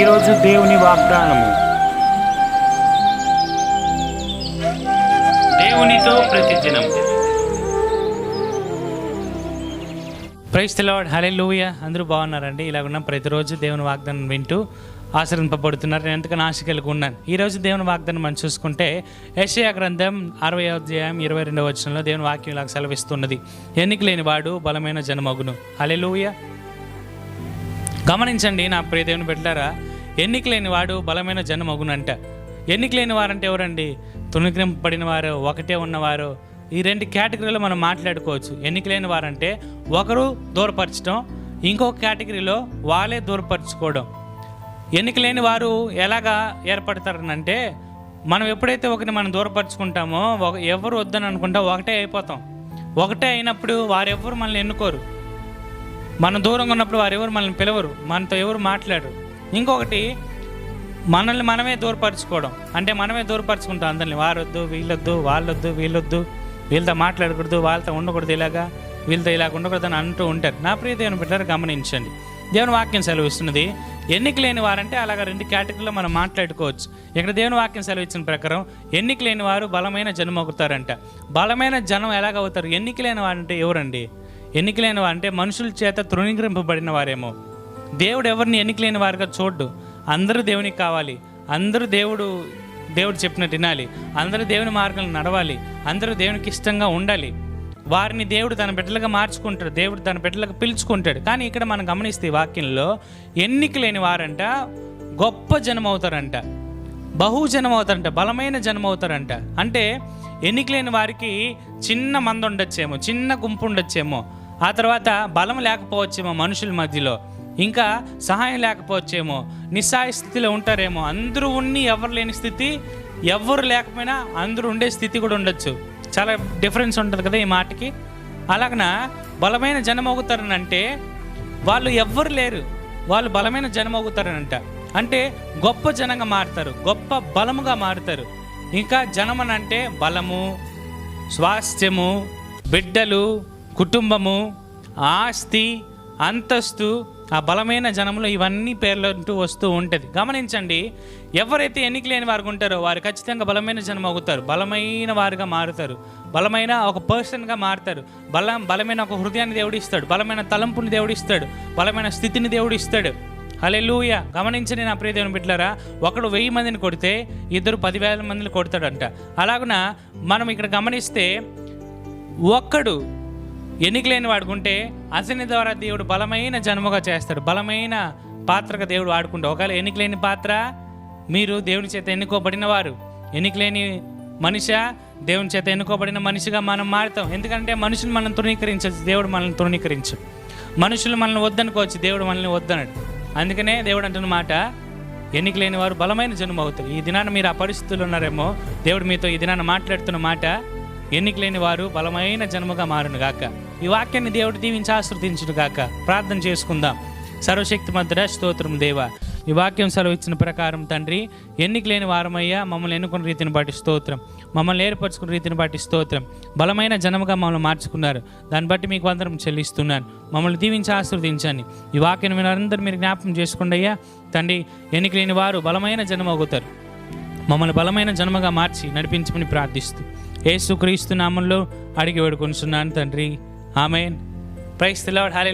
ఈరోజు దేవుని వాగ్దానము. దేవునితో ప్రతిదినం. ప్రైస్ తెలవాడు హలే లూయ అందరూ బాగున్నారండి. ఇలాగున్న ప్రతిరోజు దేవుని వాగ్దానం వింటూ ఆశ్రయింపబడుతున్నారు నేను ఎంతగానో ఆశ కలిగి ఉన్నాను ఈరోజు దేవుని వాగ్దానం మనం చూసుకుంటే యెషయా గ్రంథం అరవై అధ్యాయం ఇరవై రెండవ వచనంలో దేవుని వాక్యం ఇలాగ సెలవిస్తున్నది. ఎన్నిక లేని వాడు బలమైన జనమగును. హలే గమనించండి నా ప్రియదేవుని పెట్టారా ఎన్నిక లేని వాడు బలమైన జనమగునంట ఎన్నిక లేని వారంటే ఎవరండి? తుణికింపబడిన వారు ఒకటే ఉన్నవారు. ఈ రెండు కేటగిరీలో మనం మాట్లాడుకోవచ్చు. ఎన్నిక లేని వారంటే ఒకరు దూరపరచడం ఇంకొక కేటగిరీలో వాళ్ళే దూరపరచుకోవడం. ఎన్నిక లేని వారు ఎలాగా ఏర్పడతారనంటే మనం ఎప్పుడైతే ఒకరిని మనం దూరపరుచుకుంటామో ఒక ఎవరు వద్దని అనుకుంటా ఒకటే అయిపోతాం. ఒకటే అయినప్పుడు వారెవ్వరు మనల్ని ఎన్నుకోరు. మనం దూరంగా ఉన్నప్పుడు వారు ఎవరు మనల్ని పిలవరు మనతో ఎవరు మాట్లాడరు. ఇంకొకటి మనల్ని మనమే దూరపరచుకోవడం. అంటే మనమే దూరపరచుకుంటాం అందరిని. వారొద్దు వీళ్ళొద్దు వాళ్ళొద్దు వీళ్ళొద్దు వీళ్ళతో మాట్లాడకూడదు వాళ్ళతో ఉండకూడదు ఇలాగా వీళ్ళతో ఇలాగ ఉండకూడదు అని అంటూ ఉంటారు. నా ప్రియ దేవుని బిడ్డలు గమనించండి. దేవుని వాక్యం సెలవిస్తున్నది ఎన్నిక లేని వారంటే అలాగ రెండు కేటగిరీలో మనం మాట్లాడుకోవచ్చు. ఇక్కడ దేవుని వాక్యం సెలవిచ్చిన ప్రకారం ఎన్నిక లేని వారు బలమైన జనం అవుతారంట బలమైన జనం ఎలాగవుతారు? ఎన్నిక లేని వారంటే ఎవరండి? ఎన్నికలైన అంటే మనుషుల చేత తృణీకరింపబడిన వారేమో దేవుడు ఎవరిని ఎన్నికలేని వారుగా చూడ్డు? అందరూ దేవునికి కావాలి. అందరూ దేవుడు దేవుడు చెప్పినట్టు వినాలి అందరూ దేవుని మార్గంలో నడవాలి. అందరూ దేవునికి ఇష్టంగా ఉండాలి. వారిని దేవుడు తన బిడ్డలుగా మార్చుకుంటాడు. దేవుడు తన బిడ్డలకు పిలుచుకుంటాడు. కానీ ఇక్కడ మనం గమనిస్తే ఈ వాక్యంలో ఎన్నికలేని వారంట గొప్ప జనం అవుతారంట బహుజనం అవుతారంట బలమైన జనం అవుతారంట అంటే ఎన్నికలేని వారికి చిన్న మంద ఉండొచ్చేమో చిన్న గుంపు ఉండొచ్చేమో. ఆ తర్వాత బలం లేకపోవచ్చేమో మనుషుల మధ్యలో ఇంకా సహాయం లేకపోవచ్చేమో నిస్సాయ స్థితిలో ఉంటారేమో అందరూ ఉండి ఎవరు లేని స్థితి ఎవరు లేకపోయినా అందరూ ఉండే స్థితి కూడా ఉండొచ్చు. చాలా డిఫరెన్స్ ఉంటుంది కదా ఈ మాటకి. అలాగన బలమైన జనం అవుతారనంటే వాళ్ళు ఎవ్వరు లేరు వాళ్ళు బలమైన జనం అవుతారనంట అంటే గొప్ప జనంగా మారుతారు గొప్ప బలముగా మారుతారు. ఇంకా జనం అంటే బలము స్వాస్థ్యము బిడ్డలు కుటుంబము ఆస్తి అంతస్తు ఆ బలమైన జనంలో ఇవన్నీ పేర్లు అంటూ వస్తూ ఉంటుంది. గమనించండి ఎవరైతే ఎన్నిక లేని వారు ఉంటారో వారు ఖచ్చితంగా బలమైన జనం అవుతారు. బలమైన వారుగా మారుతారు. బలమైన ఒక పర్సన్గా మారుతారు. బలం బలమైన ఒక హృదయాన్ని దేవుడు ఇస్తాడు. బలమైన తలంపుని దేవుడు ఇస్తాడు. బలమైన స్థితిని దేవుడు ఇస్తాడు. హలెలూయ గమనించండి నా ప్రియదేవుని బిడ్డలారా ఒకడు వెయ్యి మందిని కొడితే ఇద్దరు పదివేల మందిని కొడతాడంట. అలాగున మనం ఇక్కడ గమనిస్తే ఒక్కడు ఎన్నికలేని వాడుకుంటే అతని ద్వారా దేవుడు బలమైన జన్మగా చేస్తాడు. బలమైన పాత్రగా దేవుడు వాడుకుంటే ఒకవేళ ఎన్నికలేని పాత్ర మీరు దేవుని చేత ఎన్నుకోబడిన వారు. ఎన్నికలేని మనిషి దేవుని చేత ఎన్నుకోబడిన మనిషిగా మనం మారుతాం. ఎందుకంటే మనుషులు మనం తృణీకరించచ్చు. దేవుడు మనల్ని తృణీకరించు. మనుషులు మనల్ని వద్దనుకోవచ్చు. దేవుడు మనల్ని వద్దనడు. అందుకనే దేవుడు అంటున్న మాట ఎన్నిక లేని వారు బలమైన జన్మ అవుతారు ఈ దినాన మీరు ఆ పరిస్థితులు ఉన్నారేమో దేవుడు మీతో ఈ దినాన మాట్లాడుతున్న మాట ఎన్నికలేని వారు బలమైన జన్మగా మారునుగాక. ఈ వాక్యాన్ని దేవుడు దీవించి ఆశ్రదించునుగాక ప్రార్థన చేసుకుందాం. సర్వశక్తి మధ్య స్తోత్రం దేవ. ఈ వాక్యం సెలవు ఇచ్చిన ప్రకారం తండ్రి ఎన్నికలేని వారమయ్యా మమ్మల్ని ఎన్నుకున్న రీతిని బట్టి స్తోత్రం. మమ్మల్ని ఏర్పరచుకున్న రీతిని బట్టి స్తోత్రం. బలమైన జనముగా మమ్మల్ని మార్చుకున్నారు. దాన్ని బట్టి మీకు వందరం చెల్లిస్తున్నాను. మమ్మల్ని దీవించి ఆశీర్వదించండి. ఈ వాక్యం వినందరూ మీరు జ్ఞాపకం చేసుకోండి అయ్యా. తండ్రి ఎన్నికలేని వారు బలమైన జనం అవుతారు. మమ్మల్ని బలమైన జన్మగా మార్చి నడిపించమని ప్రార్థిస్తూ. యేసుక్రీస్తు నామంలో అడిగి వేడుకొనిస్తున్నాను తండ్రి. ఆమెన్. ప్రైస్ తెలవాడు హాలే